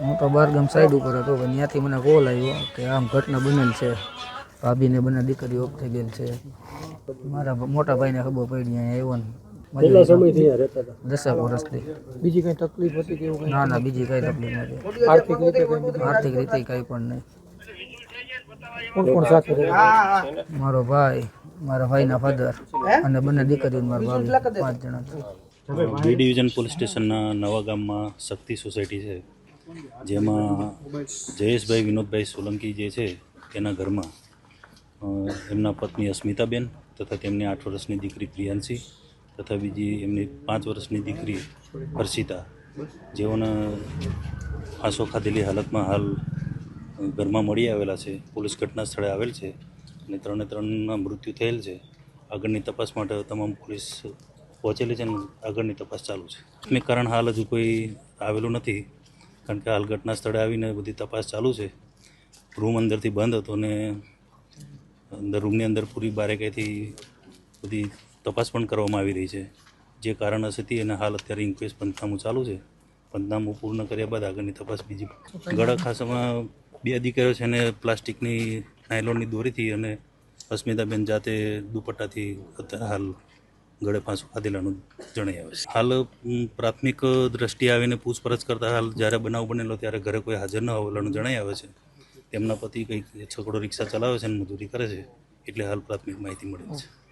હું તો બારગામ સાઈડ ઉપર હતો પણ ત્યાંથી મને કોલ આવ્યો કે આમ ઘટના બનેલ છે. ભાભીને બંને દીકરીઓ ઓફ થઈ ગયેલ છે. મારા મોટા ભાઈને ખબર પડી અહીંયા આવ્યો ને. કેટલા સમયથી અહીંયા રહેતા હતા? દસેક વર્ષથી બીજી કઈ તકલીફ હતી કે એવું ના ના બીજી કઈ તકલીફ નથી. આર્થિક રીતે કઈ આર્થિક રીતે કઈ પણ નહીં. કોણ કોણ સાથે મારો ભાઈ મારા ભાઈના ફાધર અને બંને દીકરીઓ મારા ભાભી પાંચ જણા બી ડિવિઝન પોલીસ સ્ટેશનના નવા ગામમાં શક્તિ સોસાયટી છે. જેમાં જયેશભાઈ વિનોદભાઈ સોલંકી જે છે તેના ઘરમાં એમના પત્ની અસ્મિતાબેન તથા તેમની આઠ વર્ષની દીકરી પ્રિયાંશી તથા બીજી એમની પાંચ વર્ષની દીકરી હર્ષિતા, જેઓના ફાંસો ખાધેલી હાલતમાં હાલ ઘરમાં મળી આવેલા છે. પોલીસ ઘટના સ્થળે આવેલ છે અને ત્રણે ત્રણના મૃત્યુ થયેલ છે. આગળની તપાસ માટે તમામ પોલીસ પહોંચેલી છે અને આગળની તપાસ ચાલુ છે. કારણ હાલ હજુ કોઈ આવેલું નથી. કારણ કે હાલ ઘટના સ્થળે આવીને બધી તપાસ ચાલુ છે. રૂમ અંદરથી બંધ હતો ને અંદર રૂમની અંદર પૂરી બારેકાઈથી બધી તપાસ પણ કરવામાં આવી રહી છે. જે કારણ હશે તે અને હાલ અત્યારે ઇન્ક્વેસ્ટ પંચનામું ચાલુ છે. પંચનામું પૂર્ણ કર્યા બાદ આગળની તપાસ બીજી ગળા ખાસામાં બે દીકરીઓ છે ને પ્લાસ્ટિકની નાયલોનની દોરીથી અને અસ્મિતાબેન જાતે દુપટ્ટાથી હાલ ગળે ખાધેલાનું જણાઈ આવે છે. હાલ પ્રાથમિક દ્રષ્ટિએ આવીને પૂછપરછ કરતા હાલ જ્યારે બનાવ બનેલો ત્યારે ઘરે કોઈ હાજર ન હોવાનું જણાઈ આવે છે. તેમના પતિ કંઈક છકડો રિક્ષા ચલાવે છે અને મજૂરી કરે છે, એટલે હાલ પ્રાથમિક માહિતી મળે છે.